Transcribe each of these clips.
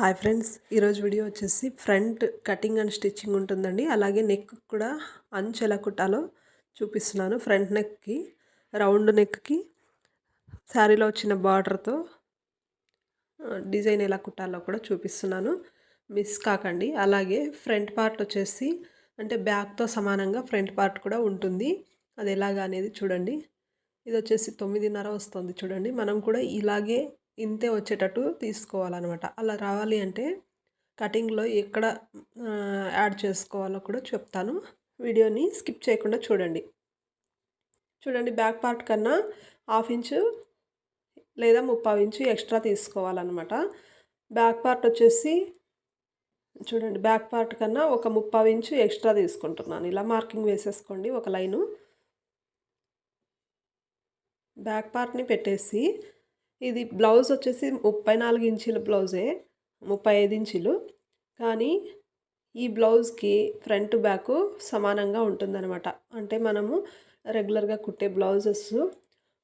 Hi friends ఈరోజు video వచ్చేసి front cutting and stitching ఉంటుందండి. అలాగే నెక్ కూడా అంచు ఎలా కుట్టాలో చూపిస్తున్నాను ఫ్రంట్ నెక్కి రౌండ్ నెక్కి శారీలో వచ్చిన బార్డర్తో డిజైన్ ఎలా కుట్టాలో కూడా చూపిస్తున్నాను. మిస్ కాకండి. అలాగే ఫ్రంట్ పార్ట్ వచ్చేసి అంటే బ్యాక్తో సమానంగా ఫ్రంట్ పార్ట్ కూడా ఉంటుంది. అది ఎలాగా అనేది చూడండి. ఇది వచ్చేసి తొమ్మిదిన్నర వస్తుంది చూడండి. మనం కూడా ఇలాగే ఇంతే వచ్చేటట్టు తీసుకోవాలన్నమాట. అలా రావాలి అంటే కటింగ్లో ఎక్కడ యాడ్ చేసుకోవాలో కూడా చెప్తాను. వీడియోని స్కిప్ చేయకుండా చూడండి. చూడండి బ్యాక్ పార్ట్ కన్నా హాఫ్ ఇంచు లేదా ముప్పావు ఇంచు ఎక్స్ట్రా తీసుకోవాలన్నమాట. బ్యాక్ పార్ట్ వచ్చేసి చూడండి బ్యాక్ పార్ట్ కన్నా ఒక ముప్పావు ఇంచు ఎక్స్ట్రా తీసుకుంటున్నాను. ఇలా మార్కింగ్ వేసేసుకోండి ఒక లైను. బ్యాక్ పార్ట్ని పెట్టేసి ఇది బ్లౌజ్ వచ్చేసి ముప్పై నాలుగు ఇంచుల బ్లౌజే ముప్పై ఐదు ఇంచులు. కానీ ఈ బ్లౌజ్కి ఫ్రంట్ బ్యాక్ సమానంగా ఉంటుందన్నమాట. అంటే మనము రెగ్యులర్గా కుట్టే బ్లౌజెస్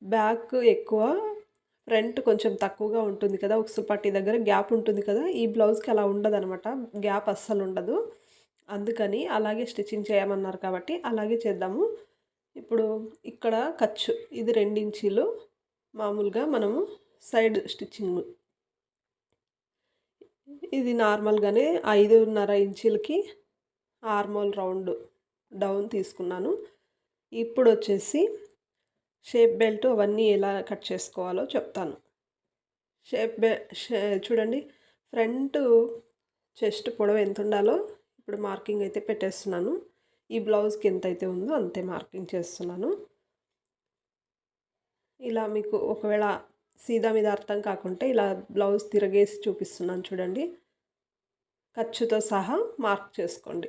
బ్యాక్ ఎక్కువ ఫ్రంట్ కొంచెం తక్కువగా ఉంటుంది కదా ఒక పట్టి దగ్గర గ్యాప్ ఉంటుంది కదా ఈ బ్లౌజ్కి అలా ఉండదు అనమాట గ్యాప్ అస్సలు ఉండదు. అందుకని అలాగే స్టిచ్చింగ్ చేయమన్నారు కాబట్టి అలాగే చేద్దాము. ఇప్పుడు ఇక్కడ ఖర్చు ఇది రెండించీలు మామూలుగా మనము సైడ్ స్టిచ్చింగ్. ఇది నార్మల్గానే ఐదున్నర ఇంచులకి ఆర్మోల్ రౌండ్ డౌన్ తీసుకున్నాను. ఇప్పుడు వచ్చేసి షేప్ బెల్ట్ అవన్నీ ఎలా కట్ చేసుకోవాలో చెప్తాను. షేప్ బె చూడండి ఫ్రంట్ చెస్ట్ పొడవు ఎంత ఉండాలో ఇప్పుడు మార్కింగ్ అయితే పెట్టేస్తున్నాను. ఈ బ్లౌజ్కి ఎంత అయితే ఉందో అంతే మార్కింగ్ చేస్తున్నాను. ఇలా మీకు ఒకవేళ సీదా మీద అర్థం కాకుంటే ఇలా బ్లౌజ్ తిరగేసి చూపిస్తున్నాను చూడండి. ఖర్చుతో సహా మార్క్ చేసుకోండి.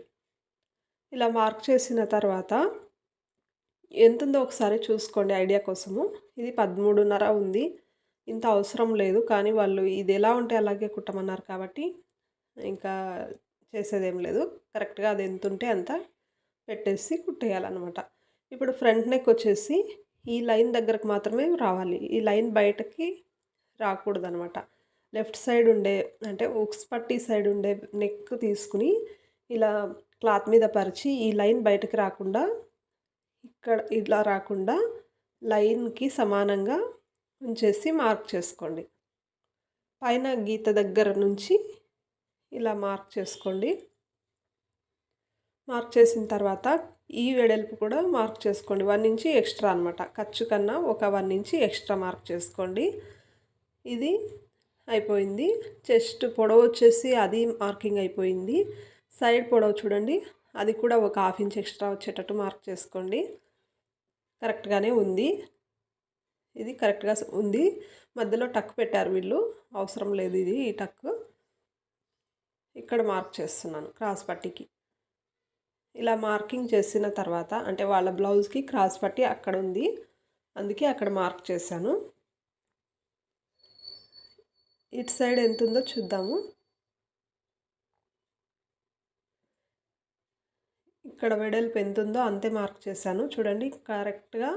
ఇలా మార్క్ చేసిన తర్వాత ఎంతుందో ఒకసారి చూసుకోండి ఐడియా కోసము. ఇది పదమూడున్నర ఉంది. ఇంత అవసరం లేదు కానీ వాళ్ళు ఇది ఎలా ఉంటే అలాగే కుట్టమన్నారు కాబట్టి ఇంకా చేసేదేం లేదు. కరెక్ట్గా అది ఎంత ఉంటే అంత పెట్టేసి కుట్టేయాలన్నమాట. ఇప్పుడు ఫ్రంట్ నెక్ వచ్చేసి ఈ లైన్ దగ్గరకు మాత్రమే రావాలి. ఈ లైన్ బయటకి రాకూడదనమాట. లెఫ్ట్ సైడ్ ఉండే అంటే ఉక్స్ పట్టి సైడ్ ఉండే నెక్ తీసుకుని ఇలా క్లాత్ మీద పరిచి ఈ లైన్ బయటకు రాకుండా ఇక్కడ ఇలా రాకుండా లైన్కి సమానంగా ఉంచేసి మార్క్ చేసుకోండి. పైన గీత దగ్గర నుంచి ఇలా మార్క్ చేసుకోండి. మార్క్ చేసిన తర్వాత ఈ వెడల్పు కూడా మార్క్ చేసుకోండి. వన్ ఇంచి ఎక్స్ట్రా అనమాట ఖర్చు కన్నా ఒక వన్ ఇంచి ఎక్స్ట్రా మార్క్ చేసుకోండి. ఇది అయిపోయింది. చెస్ట్ పొడవు వచ్చేసి అది మార్కింగ్ అయిపోయింది. సైడ్ పొడవు చూడండి. అది కూడా ఒక హాఫ్ ఇంచ్ ఎక్స్ట్రా వచ్చేటట్టు మార్క్ చేసుకోండి. కరెక్ట్గానే ఉంది. ఇది కరెక్ట్గా ఉంది. మధ్యలో టక్ పెట్టారు వీళ్ళు. అవసరం లేదు ఇది ఈ టక్ ఇక్కడ మార్క్ చేస్తున్నాను. క్రాస్ పట్టికి. ఇలా మార్కింగ్ చేసిన తర్వాత అంటే వాళ్ళ బ్లౌజ్కి క్రాస్ పట్టి అక్కడ ఉంది. అందుకే అక్కడ మార్క్ చేశాను. ఇటు సైడ్ ఎంత ఉందో చూద్దాము. ఇక్కడ వెడల్పు ఎంత ఉందో అంతే మార్క్ చేశాను. చూడండి కరెక్ట్గా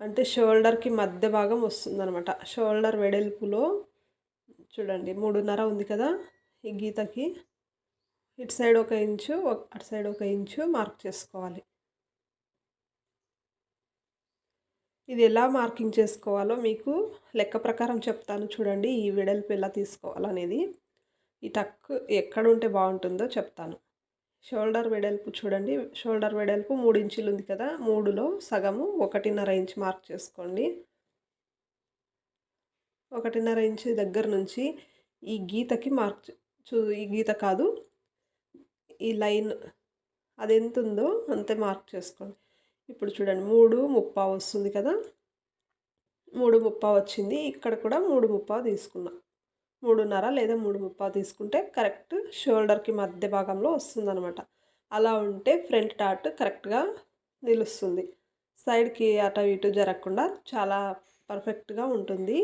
అంటే షోల్డర్కి మధ్య భాగం వస్తుందనమాట షోల్డర్ వెడల్పులో చూడండి మూడున్నర ఉంది కదా ఈ గీతకి. ఇటు సైడ్ ఒక ఇంచు అటు సైడ్ ఒక ఇంచు మార్క్ చేసుకోవాలి. ఇది ఎలా మార్కింగ్ చేసుకోవాలో మీకు లెక్క ప్రకారం చెప్తాను చూడండి. ఈ వెడల్పు ఎలా తీసుకోవాలనేది. ఈ టక్ ఎక్కడ ఉంటే బాగుంటుందో చెప్తాను. షోల్డర్ వెడల్పు చూడండి. షోల్డర్ వెడల్పు మూడు ఇంచులు ఉంది కదా. మూడులో సగము ఒకటిన్నర ఇంచ్ మార్క్ చేసుకోండి. ఒకటిన్నర ఇంచ్ దగ్గర నుంచి ఈ గీతకి మార్క్ చూ ఈ గీత కాదు ఈ లైన్ అది ఎంత ఉందో అంతే మార్క్ చేసుకోండి. ఇప్పుడు చూడండి మూడు ముప్పా వస్తుంది కదా? మూడు ముప్పా వచ్చింది. ఇక్కడ కూడా మూడు ముప్పా తీసుకున్నా. మూడున్నర లేదా మూడు ముప్పా తీసుకుంటే కరెక్ట్ షోల్డర్కి మధ్య భాగంలో వస్తుందనమాట అలా ఉంటే ఫ్రంట్ టాట్ కరెక్ట్గా నిలుస్తుంది. సైడ్కి అటు ఇటు జరగకుండా చాలా పర్ఫెక్ట్గా ఉంటుంది.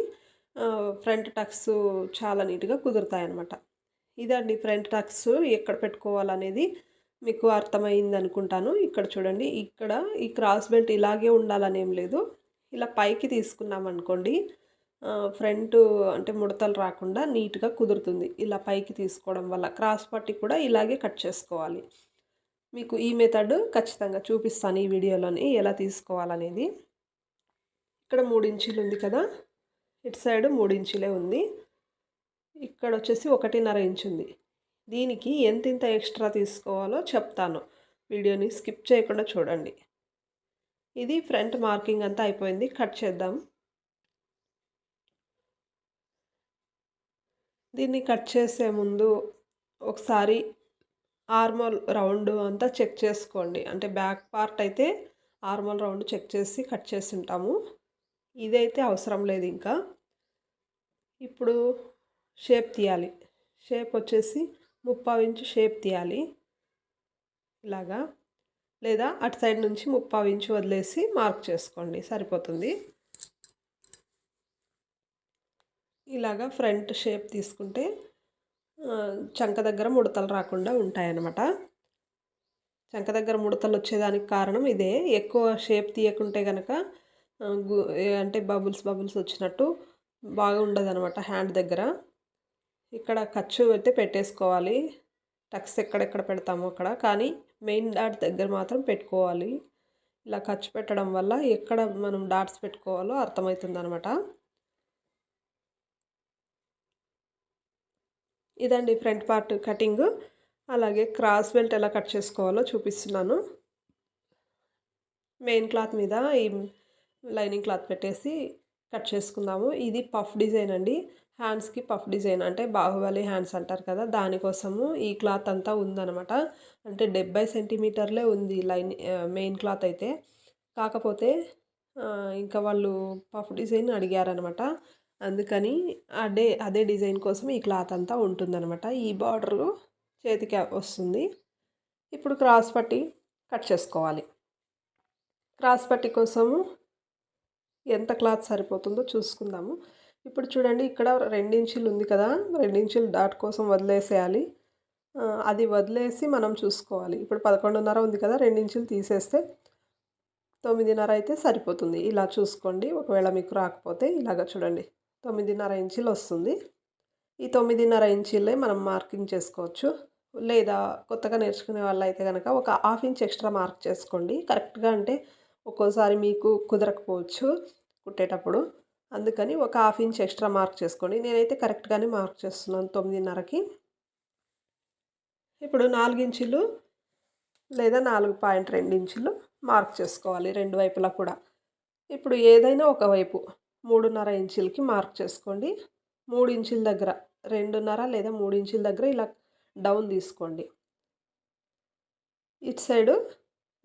ఫ్రంట్ టక్స్ చాలా నీట్గా కుదురుతాయి అన్నమాట ఇదండి ఫ్రంట్ టక్స్ ఎక్కడ పెట్టుకోవాలనేది మీకు అర్థమైంది అనుకుంటాను ఇక్కడ చూడండి ఇక్కడ ఈ క్రాస్ బెల్ట్ ఇలాగే ఉండాలని ఏం లేదు. ఇలా పైకి తీసుకున్నాం అనుకోండి ఫ్రంట్ అంటే ముడతలు రాకుండా నీట్గా కుదురుతుంది. ఇలా పైకి తీసుకోవడం వల్ల క్రాస్ పట్టి కూడా ఇలాగే కట్ చేసుకోవాలి. మీకు ఈ మెథడ్ ఖచ్చితంగా చూపిస్తాను ఈ వీడియోలోని ఎలా తీసుకోవాలనేది. ఇక్కడ మూడించీలు ఉంది కదా ఇటు సైడ్ మూడించీలే ఉంది. ఇక్కడ వచ్చేసి ఒకటిన్నర ఇంచు ఉంది దీనికి ఎంత ఇంత ఎక్స్ట్రా తీసుకోవాలో చెప్తాను. వీడియోని స్కిప్ చేయకుండా చూడండి. ఇది ఫ్రంట్ మార్కింగ్ అంతా అయిపోయింది. కట్ చేద్దాం. దీన్ని కట్ చేసే ముందు ఒకసారి ఆర్మల్ రౌండ్ అంతా చెక్ చేసుకోండి. అంటే బ్యాక్ పార్ట్ అయితే ఆర్మల్ రౌండ్ చెక్ చేసి కట్ చేసి ఉంటాము. ఇదైతే అవసరం లేదు ఇంకా. ఇప్పుడు షేప్ తీయాలి. షేప్ వచ్చేసి ముప్పావు ఇంచు షేప్ తీయాలి. ఇలాగా. లేదా అటు సైడ్ నుంచి ముప్పావు ఇంచు వదిలేసి మార్క్ చేసుకోండి. సరిపోతుంది. ఇలాగా ఫ్రంట్ షేప్ తీసుకుంటే చంక దగ్గర ముడతలు రాకుండా ఉంటాయన్నమాట. చంక దగ్గర ముడతలు వచ్చేదానికి కారణం ఇదే. ఎక్కువ షేప్ తీయకుంటే కనుక అంటే బబుల్స్ బబుల్స్ వచ్చినట్టు బాగా ఉండదు అనమాట హ్యాండ్ దగ్గర. ఇక్కడ ఖర్చు అయితే పెట్టేసుకోవాలి. టక్స్ ఎక్కడెక్కడ పెడతామో అక్కడ. కానీ మెయిన్ డాట్ దగ్గర మాత్రం పెట్టుకోవాలి. ఇలా ఖర్చు పెట్టడం వల్ల ఎక్కడ మనం డాట్స్ పెట్టుకోవాలో అర్థమవుతుందనమాట ఇదండి ఫ్రంట్ పార్ట్ కటింగ్. అలాగే క్రాస్ బెల్ట్ ఎలా కట్ చేసుకోవాలో చూపిస్తున్నాను. మెయిన్ క్లాత్ మీద ఈ లైనింగ్ క్లాత్ పెట్టేసి కట్ చేసుకుందాము. ఇది పఫ్ డిజైన్ అండి. హ్యాండ్స్కి పఫ్ డిజైన్ అంటే బాహుబలి హ్యాండ్స్ అంటారు కదా దానికోసము ఈ క్లాత్ అంతా ఉందనమాట అంటే డెబ్బై సెంటీమీటర్లే ఉంది లైన్ మెయిన్ క్లాత్ అయితే. కాకపోతే ఇంకా వాళ్ళు పఫ్ డిజైన్ అడిగారనమాట అందుకని అదే అదే డిజైన్ కోసం ఈ క్లాత్ అంతా ఉంటుందన్నమాట. ఈ బార్డరు చేతికి వస్తుంది. ఇప్పుడు క్రాస్ పట్టి కట్ చేసుకోవాలి. క్రాస్ పట్టి కోసము ఎంత క్లాత్ సరిపోతుందో చూసుకుందాము. ఇప్పుడు చూడండి ఇక్కడ రెండించులు ఉంది కదా రెండించులు డాట్ కోసం వదిలేసేయాలి. అది వదిలేసి మనం చూసుకోవాలి. ఇప్పుడు పదకొండున్నర ఉంది కదా రెండించులు తీసేస్తే తొమ్మిదిన్నర అయితే సరిపోతుంది. ఇలా చూసుకోండి ఒకవేళ మీకు రాకపోతే ఇలాగ చూడండి తొమ్మిదిన్నర ఇంచులు వస్తుంది. ఈ తొమ్మిదిన్నర ఇంచులే మనం మార్కింగ్ చేసుకోవచ్చు. లేదా కొత్తగా నేర్చుకునే వాళ్ళు అయితే కనుక ఒక హాఫ్ ఇంచ్ ఎక్స్ట్రా మార్క్ చేసుకోండి. కరెక్ట్గా అంటే ఒక్కోసారి మీకు కుదరకపోవచ్చు కుట్టేటప్పుడు. అందుకని ఒక హాఫ్ ఇంచ్ ఎక్స్ట్రా మార్క్ చేసుకోండి. నేనైతే కరెక్ట్గానే మార్క్ చేస్తున్నాను తొమ్మిదిన్నరకి. ఇప్పుడు నాలుగించులు లేదా నాలుగు పాయింట్ రెండు ఇంచులు మార్క్ చేసుకోవాలి రెండు వైపులా కూడా. ఇప్పుడు ఏదైనా ఒకవైపు మూడున్నర ఇంచులకి మార్క్ చేసుకోండి. మూడు ఇంచుల దగ్గర రెండున్నర లేదా మూడు ఇంచుల దగ్గర ఇలా డౌన్ తీసుకోండి. ఇటు సైడు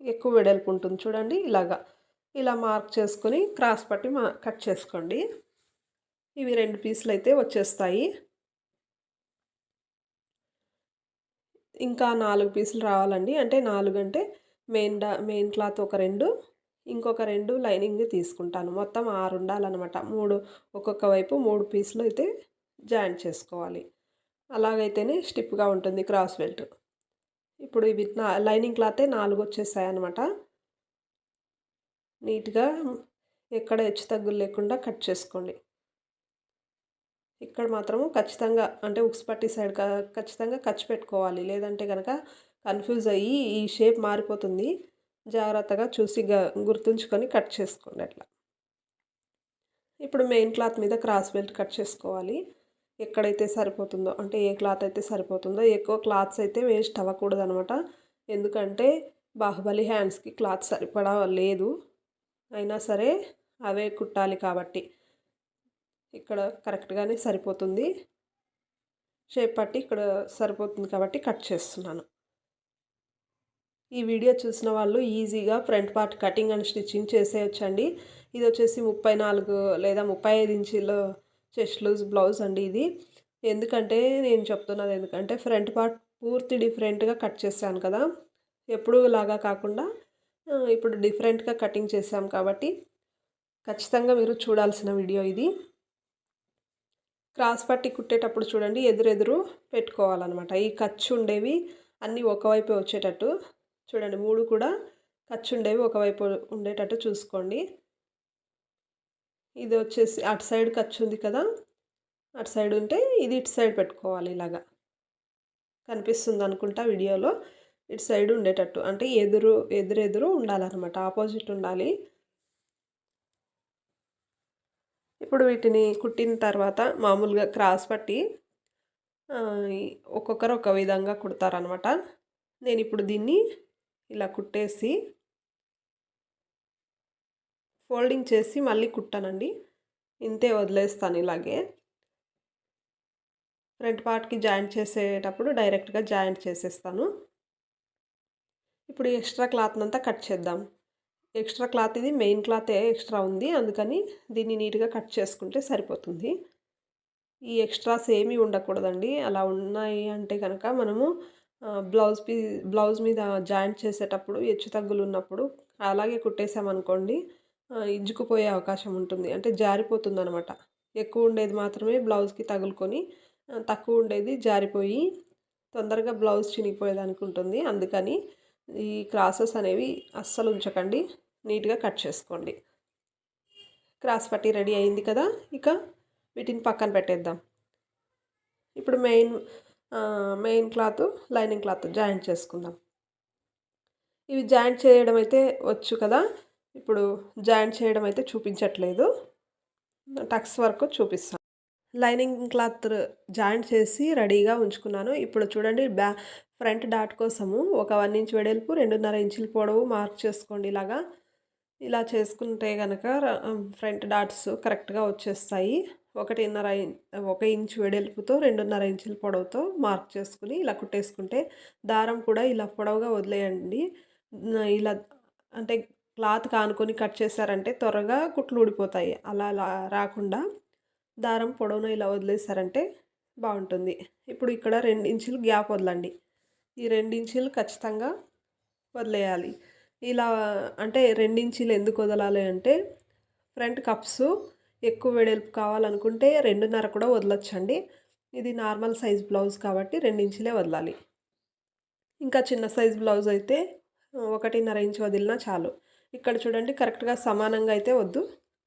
ఎక్కువ వెడల్పు ఉంటుంది చూడండి ఇలాగా. ఇలా మార్క్ చేసుకొని క్రాస్ పట్టి మా కట్ చేసుకోండి. ఇవి రెండు పీసులు అయితే వచ్చేస్తాయి. ఇంకా నాలుగు పీసులు రావాలండి. అంటే నాలుగు అంటే మెయిన్ డా మెయిన్ క్లాత్ ఒక రెండు ఇంకొక రెండు లైనింగ్ తీసుకుంటాను. మొత్తం ఆరు ఉండాలన్నమాట. మూడు ఒక్కొక్క వైపు మూడు పీసులు అయితే జాయింట్ చేసుకోవాలి. అలాగైతేనే స్టిప్గా ఉంటుంది క్రాస్ బెల్ట్. ఇప్పుడు ఇవి లైనింగ్ క్లాతే నాలుగు వచ్చేసాయి అనమాట నీట్గా ఎక్కడ హెచ్చు తగ్గులు లేకుండా కట్ చేసుకోండి. ఇక్కడ మాత్రము ఖచ్చితంగా అంటే ఉక్స్ పట్టి సైడ్ ఖచ్చితంగా ఖర్చు పెట్టుకోవాలి. లేదంటే కనుక కన్ఫ్యూజ్ అయ్యి ఈ షేప్ మారిపోతుంది. జాగ్రత్తగా చూసి గుర్తుంచుకొని కట్ చేసుకోండి అట్లా. ఇప్పుడు మెయిన్ క్లాత్ మీద క్రాస్ బెల్ట్ కట్ చేసుకోవాలి. ఎక్కడైతే సరిపోతుందో అంటే ఏ క్లాత్ అయితే సరిపోతుందో ఎక్కువ క్లాత్స్ అయితే వేస్ట్ అవ్వకూడదు అనమాట ఎందుకంటే బాహుబలి హ్యాండ్స్కి క్లాత్ సరిపడా లేదు. అయినా సరే అవే కుట్టాలి కాబట్టి. ఇక్కడ కరెక్ట్గానే సరిపోతుంది. షేప్ పట్టి ఇక్కడ సరిపోతుంది కాబట్టి కట్ చేస్తున్నాను. ఈ వీడియో చూసిన వాళ్ళు ఈజీగా front part cutting and stitching చేసేయచ్చండి. ఇది వచ్చేసి ముప్పై నాలుగు లేదా ముప్పై ఐదు ఇంచుల చెస్ట్ లూజ్ బ్లౌజ్ అండి ఇది. ఎందుకంటే నేను చెప్తున్నది ఎందుకంటే ఫ్రంట్ పార్ట్ పూర్తి డిఫరెంట్గా కట్ చేశాను కదా. ఎప్పుడు లాగా కాకుండా ఇప్పుడు డిఫరెంట్గా కటింగ్ చేసాం కాబట్టి ఖచ్చితంగా మీరు చూడాల్సిన వీడియో ఇది. క్రాస్ పట్టి కుట్టేటప్పుడు చూడండి ఎదురెదురు పెట్టుకోవాలన్నమాట. ఈ ఖర్చు ఉండేవి అన్నీ ఒకవైపు వచ్చేటట్టు. చూడండి మూడు కూడా ఖర్చు ఉండేవి ఒకవైపు ఉండేటట్టు చూసుకోండి. ఇది వచ్చేసి అటు సైడ్ ఖర్చు ఉంది కదా అటు సైడ్ ఉంటే ఇది ఇటు సైడ్ పెట్టుకోవాలి ఇలాగా. కనిపిస్తుంది అనుకుంటా వీడియోలో. ఇటు సైడ్ ఉండేటట్టు. అంటే ఎదురు ఎదురెదురు ఉండాలన్నమాట. ఆపోజిట్ ఉండాలి. ఇప్పుడు వీటిని కుట్టిన తర్వాత మామూలుగా క్రాస్ పట్టి ఒక్కొక్కరు ఒక విధంగా కుడతారనమాట నేను ఇప్పుడు దీన్ని ఇలా కుట్టేసి ఫోల్డింగ్ చేసి మళ్ళీ కుట్టానండి. ఇంతే వదిలేస్తాను ఇలాగే. ఫ్రంట్ పార్ట్కి జాయింట్ చేసేటప్పుడు డైరెక్ట్గా జాయింట్ చేసేస్తాను. ఇప్పుడు ఎక్స్ట్రా క్లాత్ అంతా కట్ చేద్దాం. ఎక్స్ట్రా క్లాత్ ఇది మెయిన్ క్లాతే ఎక్స్ట్రా ఉంది. అందుకని దీన్ని నీట్గా కట్ చేసుకుంటే సరిపోతుంది. ఈ ఎక్స్ట్రాస్ ఏమీ ఉండకూడదండి. అలా ఉన్నాయి అంటే కనుక మనము బ్లౌజ్ పీ బ్లౌజ్ మీద జాయింట్ చేసేటప్పుడు హెచ్చు తగ్గులు ఉన్నప్పుడు అలాగే కుట్టేసామనుకోండి ఇజ్జుకుపోయే అవకాశం ఉంటుంది. అంటే జారిపోతుంది అనమాట ఎక్కువ ఉండేది మాత్రమే బ్లౌజ్కి తగులుకొని తక్కువ ఉండేది జారిపోయి తొందరగా బ్లౌజ్ చినిగిపోయేదానికి ఉంటుంది. అందుకని ఈ క్రాసెస్ అనేవి అస్సలు ఉంచకండి. నీట్గా కట్ చేసుకోండి. క్రాస్ పట్టి రెడీ అయింది కదా. ఇక వీటిని పక్కన పెట్టేద్దాం. ఇప్పుడు main main cloth lining cloth joint చేసుకుందాం. ఇవి జాయింట్ చేయడం అయితే వచ్చు కదా. ఇప్పుడు జాయింట్ చేయడం అయితే చూపించట్లేదు. టక్స్ వరకు చూపిస్తాను. లైనింగ్ క్లాత్ జాయింట్ చేసి రెడీగా ఉంచుకున్నాను. ఇప్పుడు చూడండి బ్యా ఫ్రంట్ డాట్ కోసము ఒక వన్ ఇంచ్ వెడల్పు రెండున్నర ఇంచుల పొడవు మార్క్ చేసుకోండి ఇలాగా. ఇలా చేసుకుంటే కనుక ఫ్రంట్ డాట్స్ కరెక్ట్గా వచ్చేస్తాయి. ఒకటిన్నర ఒక ఇంచ్ వెడల్పుతో రెండున్నర ఇంచుల పొడవుతో మార్క్ చేసుకుని ఇలా కుట్టేసుకుంటే దారం కూడా ఇలా పొడవుగా వదిలేయండి. ఇలా అంటే క్లాత్ కానుకొని కట్ చేశారంటే త్వరగా కుట్లు ఊడిపోతాయి. అలా రాకుండా దారం పొడవున ఇలా వదిలేసారంటే బాగుంటుంది. ఇప్పుడు ఇక్కడ రెండు ఇంచులు గ్యాప్ వదలండి. ఈ రెండు ఇంచులు ఖచ్చితంగా వదిలేయాలి. ఇలా అంటే ఇంచులు ఎందుకు వదలాలి అంటే ఫ్రంట్ కప్స్ ఎక్కువ వెడల్పు కావాలనుకుంటే రెండున్నర కూడా వదలొచ్చండి. ఇది నార్మల్ సైజ్ బ్లౌజ్ కాబట్టి ఇంచులే వదలాలి. ఇంకా చిన్న సైజ్ బ్లౌజ్ అయితే ఒకటిన్నర ఇంచు వదిలినా చాలు. ఇక్కడ చూడండి కరెక్ట్గా సమానంగా అయితే వద్దు.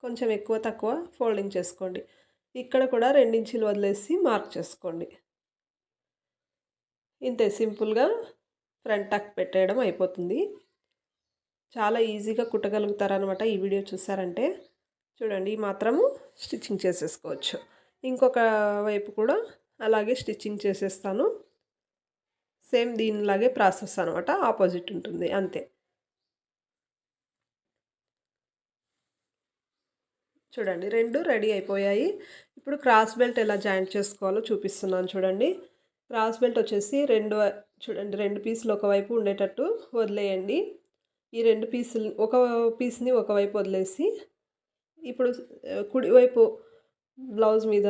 కొంచెం ఎక్కువ తక్కువ ఫోల్డింగ్ చేసుకోండి. ఇక్కడ కూడా రెండించులు వదిలేసి మార్క్ చేసుకోండి. ఇంతే సింపుల్గా ఫ్రంట్ టక్ పెట్టేయడం అయిపోతుంది. చాలా ఈజీగా కుట్టగలుగుతారనమాట ఈ వీడియో చూసారంటే. చూడండి మాత్రము స్టిచ్చింగ్ చేసేసుకోవచ్చు. ఇంకొక వైపు కూడా అలాగే స్టిచ్చింగ్ చేసేస్తాను. సేమ్ దీనిలాగే ప్రాసెస్ అనమాట ఆపోజిట్ ఉంటుంది అంతే. చూడండి రెండు రెడీ అయిపోయాయి. ఇప్పుడు క్రాస్ బెల్ట్ ఎలా జాయింట్ చేసుకోవాలో చూపిస్తున్నాను చూడండి. క్రాస్ బెల్ట్ వచ్చేసి రెండు చూడండి రెండు పీసులు ఒకవైపు ఉండేటట్టు వదిలేయండి. ఈ రెండు పీసులు ఒక పీస్ని ఒకవైపు వదిలేసి ఇప్పుడు కుడివైపు బ్లౌజ్ మీద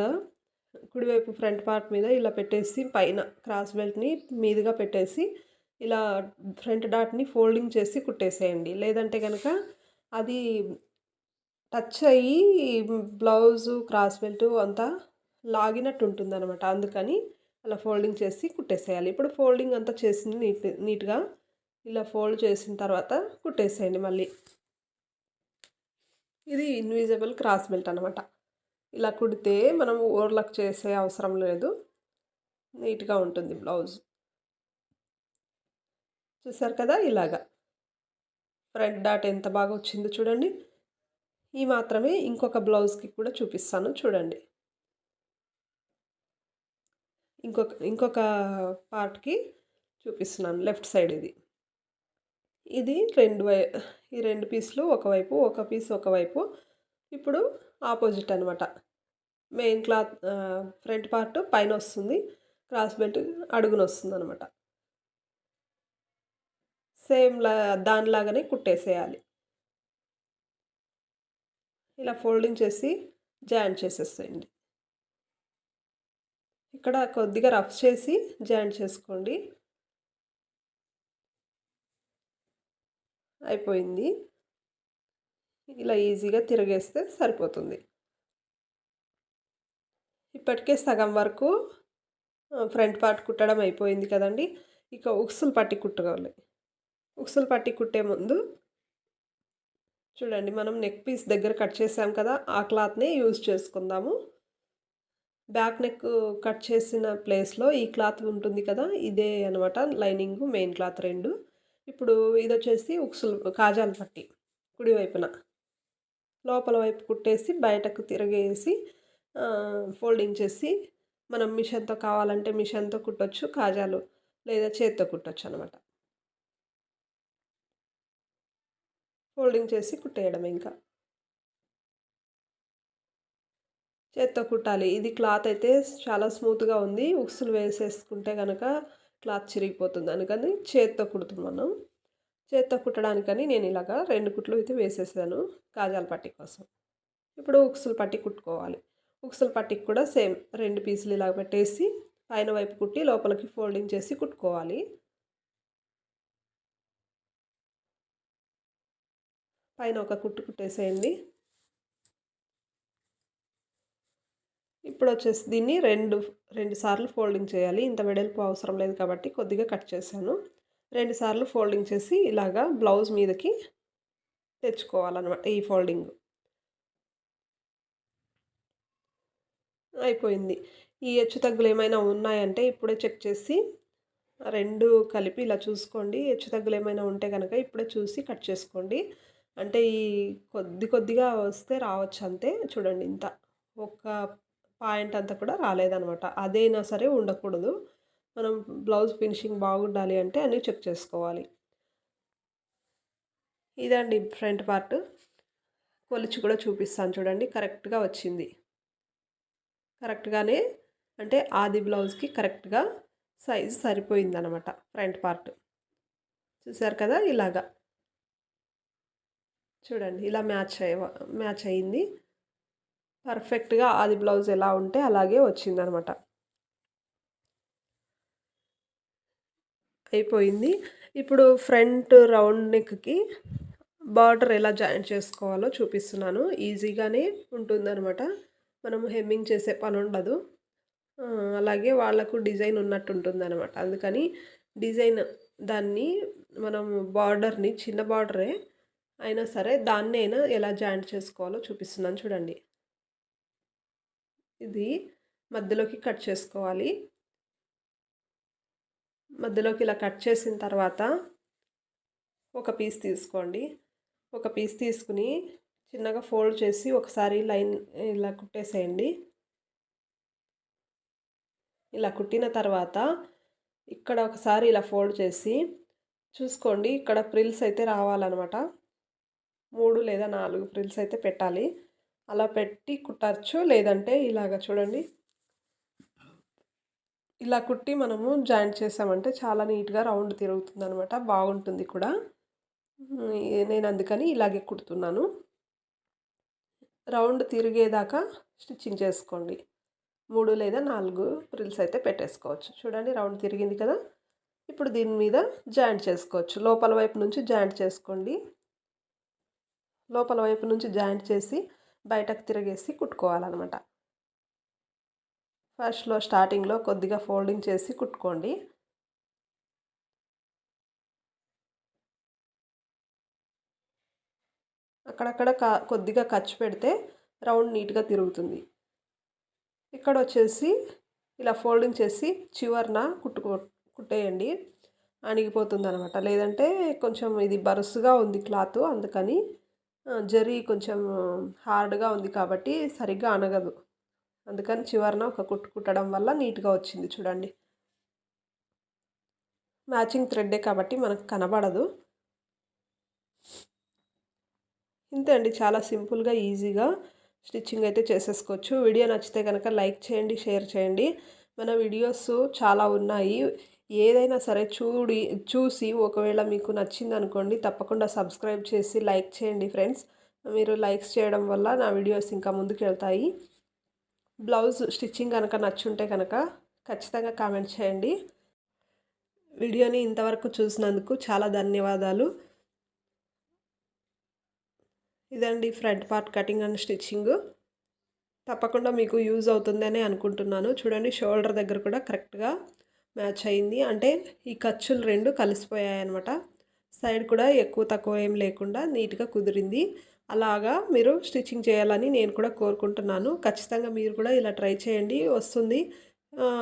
కుడివైపు ఫ్రంట్ పార్ట్ మీద ఇలా పెట్టేసి పైన క్రాస్ బెల్ట్ని మీదుగా పెట్టేసి ఇలా ఫ్రంట్ డాట్ని ఫోల్డింగ్ చేసి కుట్టేసేయండి. లేదంటే కనుక అది టచ్ అయ్యి బ్లౌజు క్రాస్ బెల్ట్ అంతా లాగినట్టు ఉంటుంది అనమాట అందుకని అలా ఫోల్డింగ్ చేసి కుట్టేసేయాలి. ఇప్పుడు ఫోల్డింగ్ అంతా చేసింది నీట్ నీట్గా ఇలా ఫోల్డ్ చేసిన తర్వాత కుట్టేసేయండి మళ్ళీ. ఇది ఇన్విజిబుల్ క్రాస్ బెల్ట్ అనమాట ఇలా కుడితే మనం ఓవర్లక్ చేసే అవసరం లేదు. నీట్గా ఉంటుంది బ్లౌజ్. చూసారు కదా ఇలాగా. ఫ్రంట్ డాట్ ఎంత బాగా వచ్చిందో చూడండి. ఈ మాత్రమే ఇంకొక బ్లౌజ్కి కూడా చూపిస్తాను. చూడండి. ఇంకొక ఇంకొక పార్ట్కి చూపిస్తున్నాను. లెఫ్ట్ సైడ్ ఇది. ఇది రెండు వై ఈ రెండు పీసులు ఒకవైపు ఒక పీస్ ఒకవైపు. ఇప్పుడు ఆపోజిట్ అనమాట మెయిన్ క్లాత్ ఫ్రంట్ పార్ట్ పైన వస్తుంది. క్రాస్ బెల్ట్ అడుగున వస్తుంది అనమాట సేమ్ లా దానిలాగానే కుట్టేసేయాలి. ఇలా ఫోల్డింగ్ చేసి జాయింట్ చేసేసేయండి. ఇక్కడ కొద్దిగా రఫ్ చేసి జాయింట్ చేసుకోండి. అయిపోయింది. ఇలా ఈజీగా తిరిగేస్తే సరిపోతుంది. ఇప్పటికే సగం వరకు ఫ్రంట్ పార్ట్ కుట్టడం అయిపోయింది కదండి. ఇక ఉక్సులు పట్టి కుట్టుకోవాలి. ఉక్సులు పట్టి కుట్టే ముందు చూడండి మనం నెక్ పీస్ దగ్గర కట్ చేసాం కదా ఆ క్లాత్నే యూజ్ చేసుకుందాము. బ్యాక్ నెక్ కట్ చేసిన ప్లేస్లో ఈ క్లాత్ ఉంటుంది కదా ఇదే అనమాట లైనింగ్ మెయిన్ క్లాత్ రెండు. ఇప్పుడు ఇది వచ్చేసి ఉక్సులు కాజాలు పట్టి కుడి వైపున. లోపల వైపు కుట్టేసి బయటకు తిరగేసి ఫోల్డింగ్ చేసి మనం మిషన్తో కావాలంటే మిషన్తో కుట్టచ్చు కాజాలు లేదా చేత్తో కుట్టచ్చు అనమాట ఫోల్డింగ్ చేసి కుట్టేయడం ఇంకా. చేత్తో కుట్టాలి. ఇది క్లాత్ అయితే చాలా స్మూత్గా ఉంది. ఉక్సులు వేసేసుకుంటే కనుక క్లాత్ చిరిగిపోతుంది అందుకని చేత్తో కుడుతున్నాను చేత్తో కుట్టడానికని నేను ఇలాగా రెండు కుట్లు అయితే వేసేసాను కాజాల పట్టి కోసం. ఇప్పుడు ఉక్సులు పట్టి కుట్టుకోవాలి. ఉక్సుల పట్టికి కూడా సేమ్ రెండు పీసులు ఇలా పెట్టేసి పైన వైపు కుట్టి లోపలికి ఫోల్డింగ్ చేసి కుట్టుకోవాలి. పైన ఒక కుట్టు కుట్టేసేయండి. ఇప్పుడు వచ్చేసి దీన్ని రెండు రెండు సార్లు ఫోల్డింగ్ చేయాలి. ఇంత వెడల్పు అవసరం లేదు కాబట్టి కొద్దిగా కట్ చేశాను. రెండు సార్లు ఫోల్డింగ్ చేసి ఇలాగా బ్లౌజ్ మీదకి తెచ్చుకోవాలన్నమాట ఈ ఫోల్డింగ్. అయిపోయింది. ఈ హెచ్చు తగ్గులు ఏమైనా ఉన్నాయంటే ఇప్పుడే చెక్ చేసి రెండు కలిపి ఇలా చూసుకోండి. హెచ్చు తగ్గులు ఏమైనా ఉంటే కనుక ఇప్పుడే చూసి కట్ చేసుకోండి. అంటే ఈ కొద్ది కొద్దిగా వస్తే రావచ్చు అంతే చూడండి ఇంత. ఒక పాయింట్ అంతా కూడా రాలేదనమాట. అదైనా సరే ఉండకూడదు. మనం బ్లౌజ్ ఫినిషింగ్ బాగుండాలి అంటే అన్నీ చెక్ చేసుకోవాలి. ఇదండి ఫ్రంట్ పార్ట్. కొలిచి కూడా చూపిస్తాను చూడండి. కరెక్ట్గా వచ్చింది. కరెక్ట్గానే అంటే ఆది బ్లౌజ్కి కరెక్ట్గా సైజ్ సరిపోయిందనమాట ఫ్రంట్ పార్ట్. చూసారు కదా ఇలాగా. చూడండి ఇలా మ్యాచ్ అయ్య మ్యాచ్ అయింది పర్ఫెక్ట్గా ఆది బ్లౌజ్ ఎలా ఉంటే అలాగే వచ్చిందనమాట. అయిపోయింది. ఇప్పుడు ఫ్రంట్ రౌండ్ నెక్కి బార్డర్ ఎలా జాయిన్ చేసుకోవాలో చూపిస్తున్నాను. ఈజీగానే ఉంటుందన్నమాట మనం హెమ్మింగ్ చేసే పని ఉండదు. అలాగే వాళ్ళకు డిజైన్ ఉన్నట్టు ఉంటుంది అనమాట అందుకని డిజైన్ దాన్ని మనం బార్డర్ని చిన్న బార్డరే అయినా సరే దాన్ని అయినా ఎలా జాయింట్ చేసుకోవాలో చూపిస్తున్నాను చూడండి. ఇది మధ్యలోకి కట్ చేసుకోవాలి. మధ్యలోకి ఇలా కట్ చేసిన తర్వాత ఒక పీస్ తీసుకోండి. ఒక పీస్ తీసుకుని చిన్నగా ఫోల్డ్ చేసి ఒకసారి లైన్ ఇలా కుట్టేసేయండి. ఇలా కుట్టిన తర్వాత ఇక్కడ ఒకసారి ఇలా ఫోల్డ్ చేసి చూసుకోండి ఇక్కడ ప్రిల్స్ అయితే రావాలన్నమాట. మూడు లేదా నాలుగు ఫ్రిల్స్ అయితే పెట్టాలి. అలా పెట్టి కుట్టచ్చు. లేదంటే ఇలాగ చూడండి. ఇలా కుట్టి మనము జాయింట్ చేసామంటే చాలా నీట్గా రౌండ్ తిరుగుతుంది అనమాట బాగుంటుంది కూడా. నేను అందుకని ఇలాగే కుడుతున్నాను. రౌండ్ తిరిగేదాకా స్టిచ్చింగ్ చేసుకోండి. మూడు లేదా నాలుగు ప్రిల్స్ అయితే పెట్టేసుకోవచ్చు. చూడండి రౌండ్ తిరిగింది కదా. ఇప్పుడు దీని మీద జాయింట్ చేసుకోవచ్చు. లోపల వైపు నుంచి జాయింట్ చేసుకోండి. లోపల వైపు నుంచి జాయింట్ చేసి బయటకు తిరిగేసి కుట్టుకోవాలన్నమాట. ఫస్ట్లో స్టార్టింగ్లో కొద్దిగా ఫోల్డింగ్ చేసి కుట్టుకోండి. అక్కడక్కడ కొద్దిగా ఖర్చు పెడితే రౌండ్ నీట్గా తిరుగుతుంది. ఇక్కడ వచ్చేసి ఇలా ఫోల్డింగ్ చేసి చివరిన కుట్టుకో కుట్టేయండి. అణిగిపోతుంది అనమాట లేదంటే కొంచెం ఇది బరుసుగా ఉంది క్లాత్ అందుకని జరీ కొంచెం హార్డ్గా ఉంది కాబట్టి సరిగ్గా అనగదు అందుకని చివరన ఒక కుట్టు కుట్టడం వల్ల నీట్గా వచ్చింది చూడండి. మ్యాచింగ్ థ్రెడ్డే కాబట్టి మనకు కనబడదు. ఇంతే అండి. చాలా సింపుల్గా ఈజీగా స్టిచ్చింగ్ అయితే చేసేసుకోవచ్చు. వీడియో నచ్చితే కనుక లైక్ చేయండి షేర్ చేయండి. మన వీడియోస్ చాలా ఉన్నాయి. ఏదైనా సరే చూడి చూసి ఒకవేళ మీకు నచ్చింది అనుకోండి తప్పకుండా సబ్స్క్రైబ్ చేసి లైక్ చేయండి ఫ్రెండ్స్. మీరు లైక్స్ చేయడం వల్ల నా వీడియోస్ ఇంకా ముందుకు వెళ్తాయి బ్లౌజ్ స్టిచ్చింగ్ కనుక నచ్చుంటే కనుక ఖచ్చితంగా కామెంట్ చేయండి. వీడియోని ఇంతవరకు చూసినందుకు చాలా ధన్యవాదాలు. ఇదండి front part cutting and stitching. తప్పకుండా మీకు యూజ్ అవుతుందని అనుకుంటున్నాను. చూడండి షోల్డర్ దగ్గర కూడా కరెక్ట్గా మ్యాచ్ అయింది. అంటే ఈ ఖర్చులు రెండు కలిసిపోయాయి అనమాట సైడ్ కూడా ఎక్కువ తక్కువ ఏం లేకుండా నీట్గా కుదిరింది. అలాగా మీరు స్టిచ్చింగ్ చేయాలని నేను కూడా కోరుకుంటున్నాను. ఖచ్చితంగా మీరు కూడా ఇలా ట్రై చేయండి. వస్తుంది.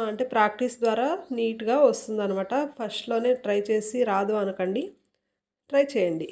అంటే ప్రాక్టీస్ ద్వారా నీట్గా వస్తుంది అనమాట ఫస్ట్లోనే ట్రై చేసి రాదు అనకండి. ట్రై చేయండి.